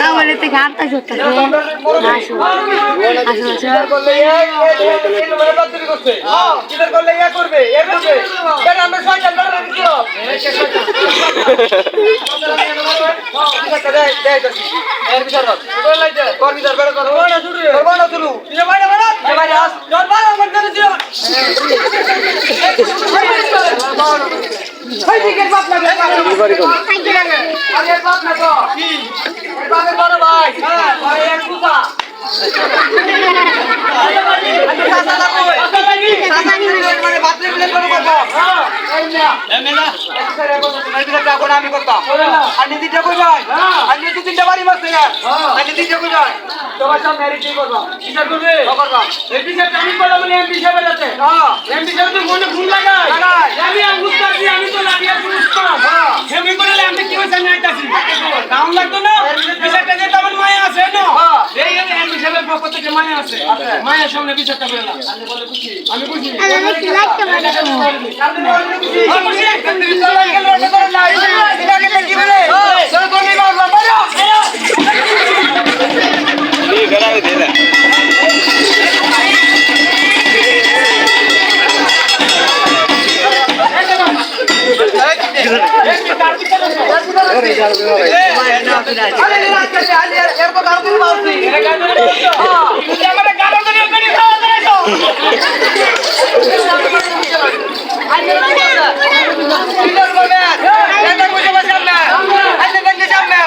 তাহলে থেকে আটটা সত্তর আসো আসো আমি করতাম আন্টি তিনটা কই যায় আন্টি দু তিনটা বাড়ি মারছে আন্টি তিনটা কই যায় তোমার সামনে আর করবা বিচার করবে করবা এই বিচারটা আমি করলাম এমপি সাহেব যাচ্ছে এমপি সাহেব তো মনে ভুল লাগায় লাগায়। আমি আঙ্গুস করছি আমি তো লাগিয়ে বুঝতাম হ্যাঁ। হেমি লাগতো না বিচারটা যে মায়া আছে না? হ্যাঁ। এই আমি সাহেবের পক্ষ থেকে মায়া আছে। মায়ের সামনে বিচারটা করে না আমি বুঝি আমি বুঝি আরে লাগ করতে আরে এর কথা আর তুমি বলছি তুই আমার গাড়ি করে করে খাওয়া দাওয়া কিলোর বলবে এটা বুঝে বসে না আলে বেঁচে যাবে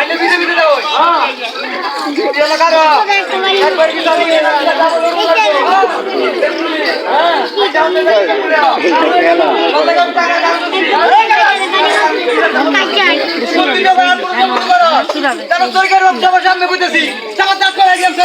আলে বিজে বিজে দাও ভিডিও লাগারো কারণ কি জানি সামনে বুঝতেছি চাপা চাষ করে গেছে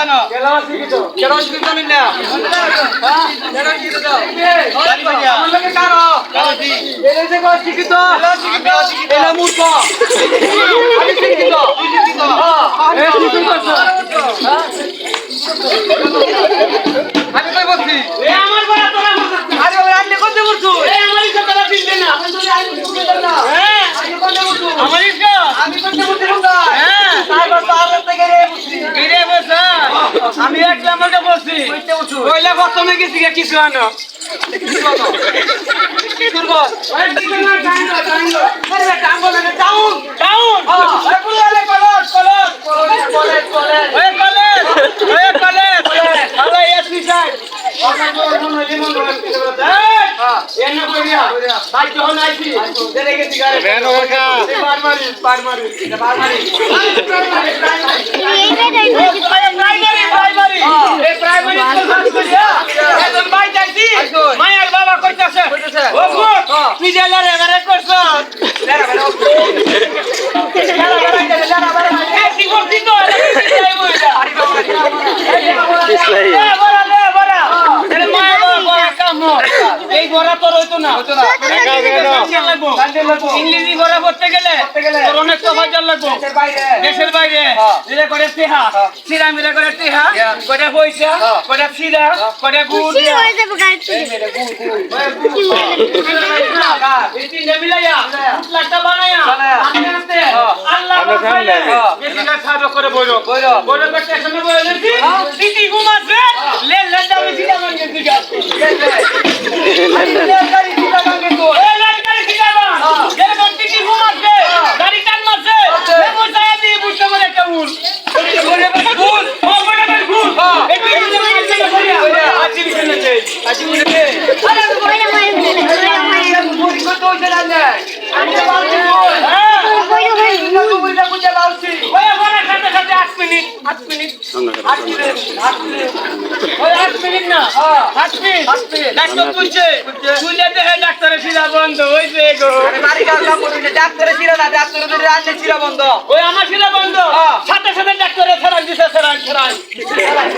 খেলা খেলাই কইলা প্রথমে গেছি কিছু আনো কলেজ মায়ের বাবা হ্যাঁ। তুই যে লড়ে লড়ে করছ দেরা বেরো দেরা বেরো দেরা বেরো এই কি করছিস তো এই বইটা আরে বাবা এ বড়া দে বড়া এর মায়ের বাবা বড়া কাম এই বড়া তোর হইতো না হতো না। ইংরেজি বড়া পড়তে গেলে গেলে। তোর অনেক সফাজার লাগবো। দেশের বাইরে। দেশের বাইরে। মিলে করে টেহা হ্যাঁ। সিরা মিলে করে টেহা। কটা পয়সা? হ্যাঁ। কটা সিরা? কটা গুড়? হয়ে যাবে গাড়ি মেরে মিলাইয়া। বানাইয়া। আল্লাহ। হ্যাঁ। সাহায্য করে বইরো। বইরো। বইরো করে স্টেশনে বইরো হ্যাঁ। ঘুমাচ্ছে। লে লেন্দা আমি সিটা মাঙ্গে দিগা গাড়ি সিধা ভাঙে তো এই লাটকারি সিটা মাং হ্যাঁ। যেরকম সিটি ঘুমাচ্ছে হ্যাঁ। গাড়ি টান মারছে মারছে। লে বুঝায়া দিয়ে বুঝতে পারে একটা উল বলে গুল ও বড় বড় ভুল হ্যাঁ। এই বুঝতে পারে একটা করিয়া কইরা। আজি বিছানা দেই আজি বলে দে ওইটা মারি ওইটা মারি মুড়ি কত হইছে না নাই আমি খাতে 8 মিনিট। 8 মিনিট আজকে আজকে ওই 8 মিনিট না 8 মিনিট। আট মিনিট। ডাক্তার তুলছে তুলছে। তুলে দেখে ডাক্তারের সিধা বন্ধ গো। বাড়ি না ওই আমার সিধা বন্ধ। হ্যাঁ। সাথে সাথে ডাক্তারের ফেরান দিছে ফেরান ফেরান ফেরান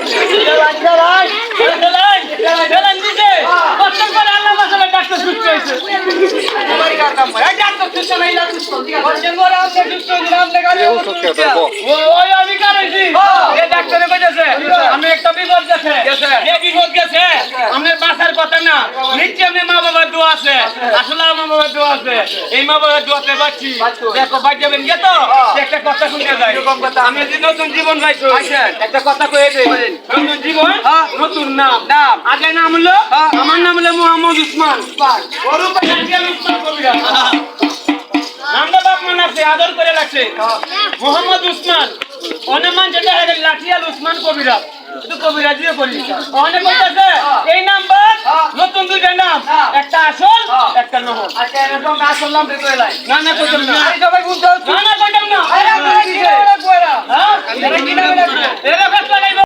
ফেরান ফেরান দিছে। কষ্ট করে আল্লাহ মাসালে ডাক্তার ছুটতে হয়েছে বাড়ি কাজ কাম এই ডাক্তার ছুটতে নাই ডাক্তার ছুটতে গেছে। বলছেন বড় আপনি সুস্থ দিলাম না গাড়ি ও- ওই আমি কারাইছি হ্যাঁ। এই ডাক্তারে কইতেছে আমি একটা বিপদ গেছে গেছে। এই বিপদ গেছে আমার বাসার কথা না। নিশ্চয় আমি মা বাবার দোয়া আছে। আসলে আমার বাবার দোয়া আছে। এই মা বাবার দোয়াতে। দেখো বাদ যাবেন গে তো? হ্যাঁ। একটা কথা শুনতে যাই আমি যে নতুন জীবন পাইছো। একটা কথা কয়ে নতুন জীবন হ্যাঁ। নতুন নাম। নাম। আগে নাম হলো হ্যাঁ। আমার নাম হলো মোহাম্মদ উসমান। উসমান। কবিরা নামটা বাপ মান আছে আদর করে লাগছে মোহাম্মদ উসমান। অনেক যেটা লাঠিয়াল উসমান কবিরা শুধু কবিরাজিও করি। অনেক বলতেছে এই নাম্বার নতুন দুইটা নাম। একটা আসল হ্যাঁ। একটা নহল। আচ্ছা এরকম না করলাম রে কইলাই না না কইতাম না। আরে সবাই বুঝছ না না কইতাম না। আরে আমরা কি করে কইরা হ্যাঁ এরা? কি না এরা ফেস লাগাইবো